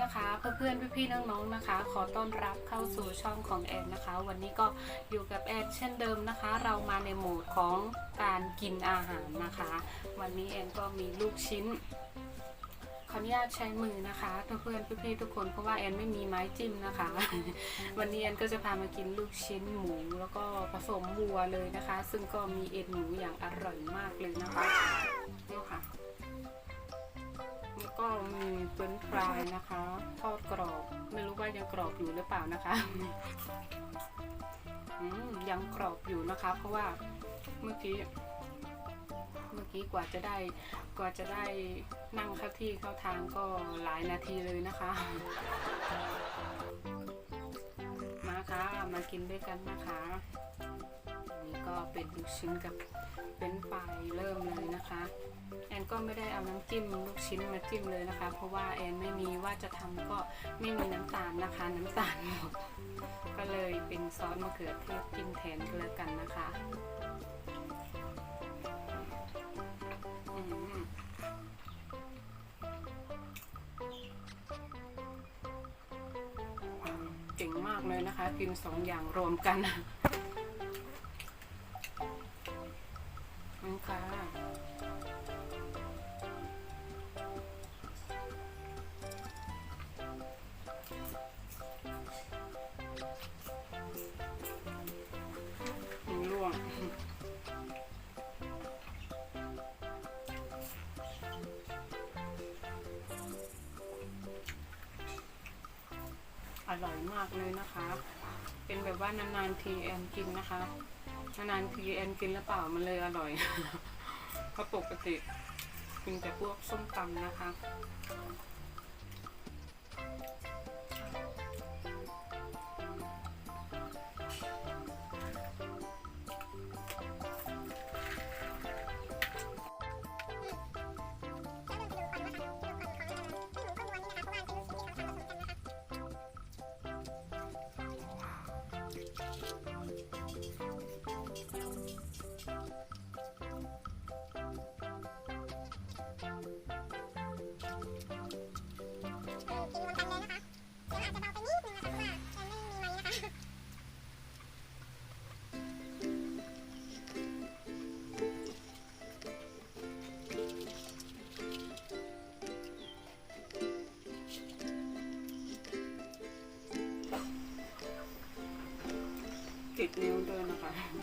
นะคะเพื่อนๆพี่ๆน้องๆนะคะ ขอต้อนรับเข้าสู่ช่องของแอนนะคะ วันนี้ก็อยู่กับแอนเช่นเดิมนะคะ เรามาในโหมดของการกินอาหารนะคะ วันนี้แอนก็มีลูกชิ้นขออนุญาตใช้มือนะคะเพื่อนๆพี่ๆทุกคนเพราะว่าแอนไม่มีไม้จิ้มนะคะ วันนี้แอนก็จะพามากินลูกชิ้นหมู แล้วก็ผสมวัวเลยนะคะ ซึ่งก็มีเอ็นหมูอย่างอร่อยมากเลยนะคะนี่ค่ะแล้วก็มีายนะคะทอดกรอบ ไม่รู้ว่ายังกรอบอยู่หรือเปล่านะคะยังกรอบอยู่นะคะ เพราะว่าเมื่อกี้ เมื่อกี้กว่าจะได้ กว่าจะได้นั่งเข้าที่เข้าทางก็หลายนาทีเลยนะคะ มาค่ะมากินด้วยกันนะคะนนี้ก็เป็นลูกชิ้นกับเป็นไฟเริ่มเลยนะคะ ก็ไม่ได้เอาน้ำจิ้มลูกชิ้นมาจิ้มเลยนะคะ เพราะว่าแอนไม่มีว่าจะทำก็ไม่มีน้ำตาลนะคะ น้ำตาลหมดก็เลยเป็นซอสมะเขือเทศจิ้มแทนก็แล้วกันนะคะเก่งมากเลยนะคะ กินสองอย่างรวมกัน ร่อยมากเลยนะคะ เป็นแบบว่านานๆทีแอนกินนะคะ นานๆทีแอนกินแล้วเปล่ามันเลยอร่อยเพราะปกติกินแต่พวกส้มตำนะคะ Kate Leon daw nakaraan.